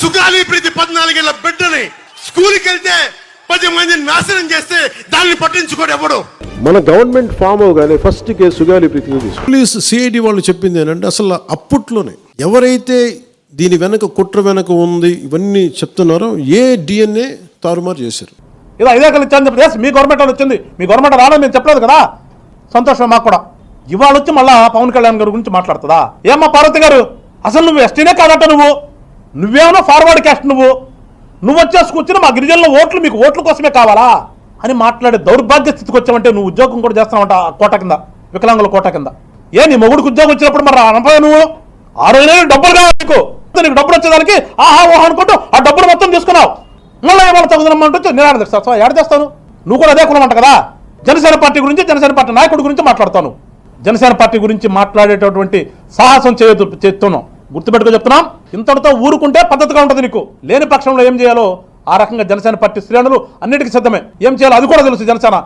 సుగాలి ప్రీతి పద్నాలుగేళ్ళ బిడ్డని స్కూల్కి వెళ్తే పది మందిని నాశనం చేస్తే దాన్ని పట్టించుకోడు ఎవడు? మన గవర్నమెంట్ ఫామ్ అవగానే ఫస్ట్ కేసు సుగాలి తీసుకు పోలీస్ సిఐడి వాళ్ళు చెప్పింది ఏంటంటే అసలు అప్పట్లోనే ఎవరైతే దీని వెనక కుట్ర వెనక ఉంది ఇవన్నీ చెప్తున్నారో ఏ డిఎన్ఏ తారుమారు చేశారు? ఏదో ఐదు ఎకరాలు ఇచ్చాను చెప్పి "ఎస్, మీ గవర్నమెంట్ వాళ్ళు వచ్చింది. మీ గవర్నమెంట్ రాలని నేను చెప్పలేదు కదా. సంతోషం మాకు కూడా. ఇవాళ వచ్చి మళ్ళా పవన్ కళ్యాణ్ గారి గురించి మాట్లాడుతుందా? ఏమ్మా పార్వతి గారు? అసలు నువ్వు ఎస్టీనే కాదట నువ్వు. నువ్వేమన్నా ఫార్వర్డ్ క్యాస్ట్ నువ్వు? నువ్వు వచ్చేసి కూర్చుని మా గిరిజనుల ఓట్లు మీకు ఓట్ల కోసమే కావాలా? అని మాట్లాడే దౌర్భాగ్య స్థితికి వచ్చావంటే నువ్వు ఉద్యోగం కూడా చేస్తున్నావంట ఆ కోట కింద వికలాంగుల కోట కింద. ఏ నీ మొగుడికి ఉద్యోగం వచ్చినప్పుడు మరి అనపా నువ్వు? ఆ రోజు డబ్బులు కావాలి నీకు. నీకు డబ్బులు వచ్చేదానికి ఆహా ఓహా అనుకుంటూ ఆ డబ్బులు మొత్తం తీసుకున్నావు. మళ్ళీ ఏమైనా తగుదనమ్మంటే నేను ఆడదిస్తాను ఏడ చేస్తాను? నువ్వు కూడా అదే కులమంట కదా? జనసేన పార్టీ గురించి జనసేన పార్టీ నాయకుడి గురించి మాట్లాడతాను. జనసేన పార్టీ గురించి మాట్లాడేటటువంటి సాహసం చేయొద్దు చేస్తున్నాం. గుర్తుపెట్టుకో చెప్తున్నాం. ఇంతటితో ఊరుకుంటే పద్ధతిగా ఉంటుంది నీకు. లేని పక్షంలో ఏం చేయాలో ఆ రకంగా జనసేన పార్టీ శ్రేణులు అన్నిటికీ సిద్ధమే. ఏం చేయాలో అది కూడా తెలుసు జనసేన.